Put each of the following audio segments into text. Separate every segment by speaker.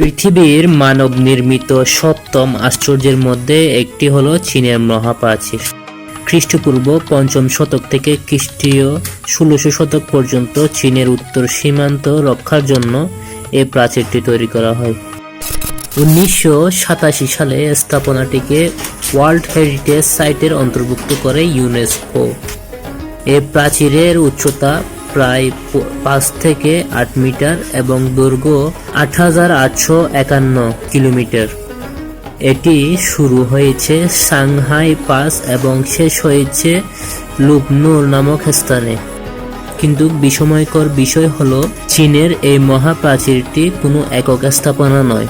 Speaker 1: পৃথিবীর মানব নির্মিত সপ্তম আশ্চর্যের মধ্যে একটি হলো চীনের মহাপ্রাচীর। খ্রিস্টপূর্ব পঞ্চম শতক থেকে খ্রিস্টীয় ষোলোশো শতক পর্যন্ত চীনের উত্তর সীমান্ত রক্ষার জন্য এই প্রাচীরটি তৈরি করা হয়। উনিশশো সাতাশি সালে স্থাপনাটিকে ওয়ার্ল্ড হেরিটেজ সাইটের অন্তর্ভুক্ত করে ইউনেস্কো। এ প্রাচীরের উচ্চতা প্রায় পাঁচ থেকে আট মিটার এবং দৈর্ঘ্য আট হাজার আটশো একান্ন কিলোমিটার। এটি শুরু হয়েছে সাংহাই পাস এবং শেষ হয়েছে লুবনুর নামক স্থানে। কিন্তু বিষময়কর বিষয় হলো, চীনের এই মহাপ্রাচীরটি কোনো একক স্থাপনা নয়।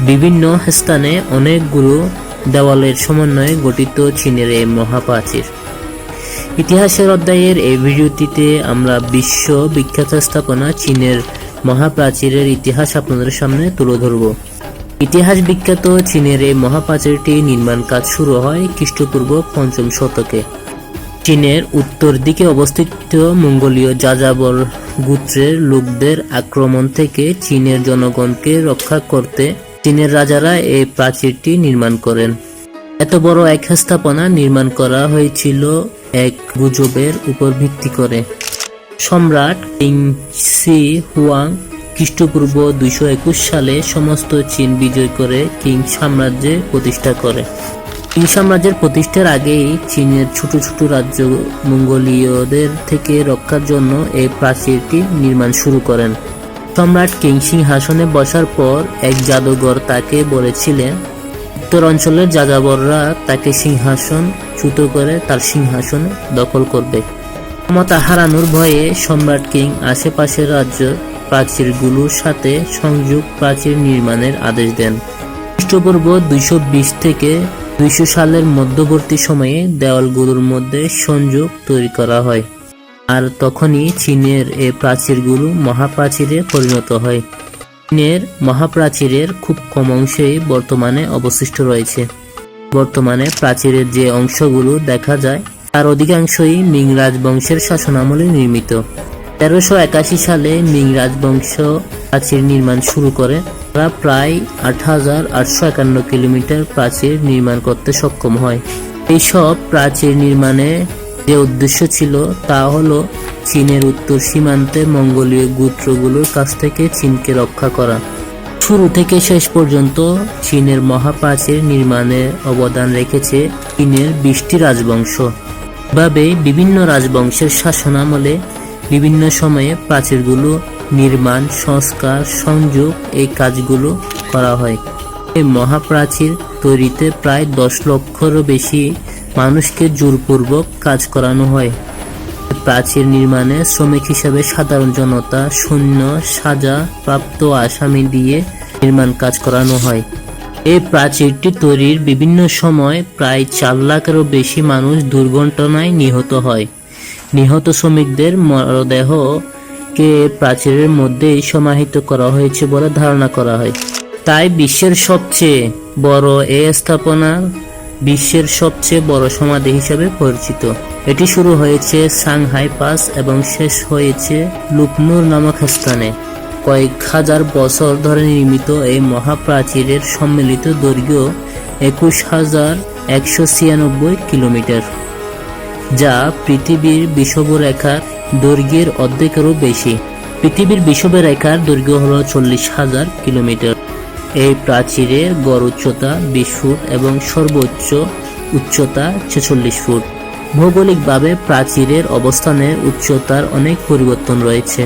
Speaker 1: বিভিন্ন স্থানে অনেকগুলো দেওয়ালের সমন্বয়ে গঠিত চীনের এই মহাপ্রাচীর। ইতিহাসের অধ্যায়ের এই ভিডিওটিতে আমরা বিশ্ব বিখ্যাত স্থাপনা চীনের মহাপ্রাচীরের ইতিহাস আপনাদের সামনে তুলে ধরব। ইতিহাস বিখ্যাত চীনের এই মহাপ্রাচীরটি নির্মাণ কাজ শুরু হয় খ্রিস্টপূর্ব পঞ্চম শতকে। চীনের উত্তর দিকে অবস্থিত মঙ্গোলীয় যাযাবর গোত্রের লোকদের আক্রমণ থেকে চীনের জনগণকে রক্ষা করতে চীনের রাজারা এই প্রাচীরটি নির্মাণ করেন। এত বড় এক স্থাপনা নির্মাণ করা হয়েছিল এক গুজবের উপর ভিত্তি করে। সম্রাট কিং সি হুয়াং খ্রিস্টপূর্ব দুইশো একুশ সালে সমস্ত চীন বিজয় করে কিং সাম্রাজ্যে প্রতিষ্ঠা করে। কিং সাম্রাজ্যের প্রতিষ্ঠার আগেই চীনের ছোট ছোট রাজ্য মঙ্গোলীয়দের থেকে রক্ষার জন্য এই প্রাচীরটি নির্মাণ শুরু করেন। সম্রাট কিং সিংহাসনে বসার পর এক জাদুঘর তাকে বলেছিলেন উত্তর অঞ্চলের যাযাবররা তাকে সিংহাসন চ্যুত করে তার সিংহাসন দখল করবে। ক্ষমতা হারানোর ভয়ে সম্রাট কিং আশেপাশের রাজ্য প্রাচীরগুলোর সাথে সংযোগ প্রাচীর নির্মাণের আদেশ দেন। খ্রিস্টপূর্ব দুইশো বিশ থেকে দুইশো সালের মধ্যবর্তী সময়ে দেওয়ালগুলোর মধ্যে সংযোগ তৈরি করা হয়। আর তখনই চীনের এই প্রাচীরগুলো মহাপ্রাচীরে পরিণত হয়। চীনের মহাপ্রাচীরের খুব কম অংশেই বর্তমানে অবশিষ্ট রয়েছে। বর্তমানে প্রাচীরের যে অংশগুলো দেখা যায়, তার অধিকাংশই মিং রাজবংশের শাসনামলে নির্মিত। তেরোশো একাশি সালে মিং রাজবংশ প্রাচীর নির্মাণ শুরু করে। তারা প্রায় আট হাজার আটশো একান্ন কিলোমিটার প্রাচীর নির্মাণ করতে সক্ষম হয়। এইসব প্রাচীর নির্মাণে যে উদ্দেশ্য ছিল তা হলো চীনের উত্তর সীমান্তে মঙ্গোলীয় গোত্রগুলোর কাছ থেকে চীনকে রক্ষা করা। শুরু থেকে শেষ পর্যন্ত চীনের মহাপ্রাচীর নির্মাণে অবদান রেখেছে চীনের বিশটি রাজবংশ। ভাবে বিভিন্ন রাজবংশের শাসনামলে বিভিন্ন সময়ে প্রাচীরগুলো নির্মাণ, সংস্কার, সংযোগ এই কাজগুলো করা হয়। এই মহাপ্রাচীর তৈরিতে প্রায় দশ লক্ষেরও বেশি মানুষকে জোরপূর্বক কাজ করানো হয়। প্রাচীর নির্মাণে শ্রমিক হিসেবে সাধারণ জনতা শূন্য সাজা প্রাপ্ত আসামি দিয়ে নির্মাণ কাজ করানো হয়। এই প্রাচীরটি তৈরির বিভিন্ন সময় প্রায় চার লাখেরও বেশি মানুষ দুর্ঘটনায় নিহত হয়। নিহত শ্রমিকদের মরদেহকে প্রাচীরের মধ্যেই সমাহিত করা হয়েছে বলে ধারণা করা হয়। তাই বিশ্বের সবচেয়ে বড় এই স্থাপনা বিশ্বের সবচেয়ে বড় সমাধি হিসেবে পরিচিত। এটি শুরু হয়েছে সাংহাই পাস এবং শেষ হয়েছে লুকনুর নামক স্থানে। কয়েক হাজার বছর ধরে নির্মিত এই মহাপ্রাচীরের সম্মিলিত দৈর্ঘ্য একুশ হাজার একশো ছিয়ানব্বই কিলোমিটার, যা পৃথিবীর বিষুবরেখার দৈর্ঘ্যের অর্ধেকেরও বেশি। পৃথিবীর বিষুবরেখার দৈর্ঘ্য হল চল্লিশ হাজার কিলোমিটার। এই প্রাচীরের গড় উচ্চতা বিশ ফুট এবং সর্বোচ্চ উচ্চতা ছেচল্লিশ ফুট। ভৌগোলিকভাবে প্রাচীরের অবস্থানের উচ্চতার অনেক পরিবর্তন রয়েছে,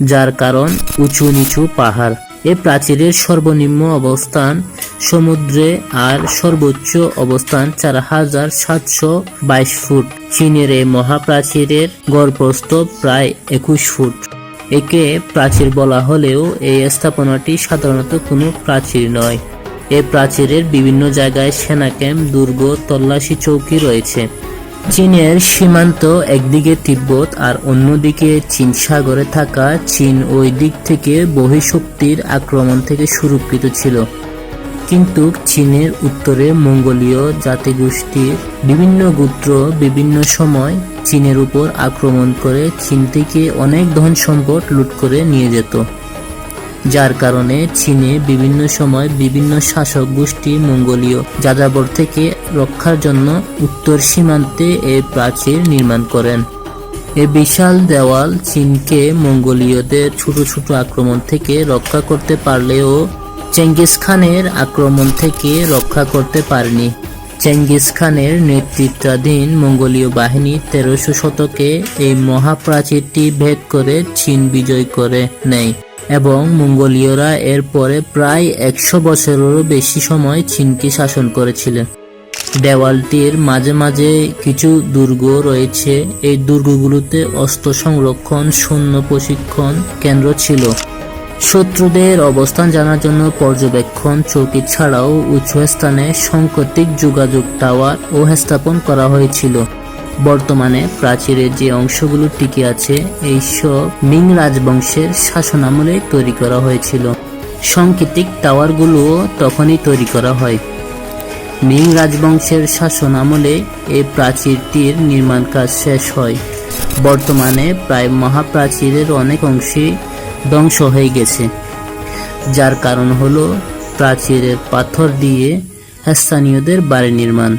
Speaker 1: যার কারণ উঁচু নিচু পাহাড়। এ প্রাচীরের সর্বনিম্ন অবস্থান সমুদ্রে আর সর্বোচ্চ অবস্থান চার হাজার সাতশো বাইশ ফুট। চীনের এই মহাপ্রাচীরের গড়প্রস্থ প্রায় একুশ ফুট। একে প্রাচীর বলা হলেও এই স্থাপনাটি সাধারণত কোনো প্রাচীর নয়। এ প্রাচীরের বিভিন্ন জায়গায় সেনা ক্যাম্প, দুর্গ, তল্লাশি চৌকি রয়েছে। চীনের সীমান্ত একদিকে তিব্বত আর অন্যদিকে চীন সাগরে থাকা চীন ওই দিক থেকে বহিঃশক্তির আক্রমণ থেকে সুরক্ষিত ছিল। কিন্তু চীনের উত্তরে মঙ্গোলীয় জাতিগোষ্ঠীর বিভিন্ন গোত্র বিভিন্ন সময় চীনের উপর আক্রমণ করে চীন থেকে অনেক ধন সম্পদ লুট করে নিয়ে যেত, যার কারণে চীনে বিভিন্ন সময় বিভিন্ন শাসক গোষ্ঠী মঙ্গোলীয় যাযাবর থেকে রক্ষার জন্য উত্তর সীমান্তে এই প্রাচীর নির্মাণ করেন। এ বিশাল দেওয়াল চীনকে মঙ্গোলীয়দের ছোট ছোট আক্রমণ থেকে রক্ষা করতে পারলেও চেঙ্গিস খানের আক্রমণ থেকে রক্ষা করতে পারেনি। চেঙ্গিস খানের নেতৃত্বাধীন মঙ্গোলীয় বাহিনী তেরোশো শতকে এই মহাপ্রাচীরটি ভেদ করে চীন বিজয় করে নেয় এবং মঙ্গোলীয়রা এরপরে প্রায় একশো বছরেরও বেশি সময় চীনকে শাসন করেছিলেন দেওয়ালটির মাঝে মাঝে কিছু দুর্গ রয়েছে। এই দুর্গগুলোতে অস্ত্র সংরক্ষণ, সৈন্য প্রশিক্ষণ কেন্দ্র ছিল। শত্রুদের অবস্থান জানার জন্য পর্যবেক্ষণ চৌকি ছাড়াও উঁচু স্থানে সংকটিক যোগাযোগ টাওয়ার ও স্থাপন করা হয়েছিল। বর্তমানে প্রাচীরের যে অংশগুলো টিকে আছে, এইসব মিং রাজবংশের শাসনামলে তৈরি করা হয়েছিল। সাংকেতিক টাওয়ারগুলোও তখনই তৈরি করা হয়। মিং রাজবংশের শাসন আমলে এই প্রাচীরটির নির্মাণ কাজ শেষ হয়। বর্তমানে প্রায় মহাপ্রাচীরের অনেক অংশই ধ্বংস হয়ে গেছে। যার কারণ হলো প্রাচীরের পাথর দিয়ে স্থানীয়দের বাড়ি নির্মাণ।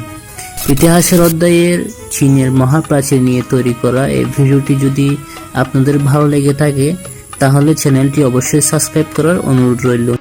Speaker 1: ইতিহাসের অধ্যায়ের চীনের মহাপ্রাচীর নিয়ে তৈরি করা এই ভিডিওটি যদি আপনাদের ভালো লেগে থাকে, তাহলে চ্যানেলটি অবশ্যই সাবস্ক্রাইব করার অনুরোধ রইল।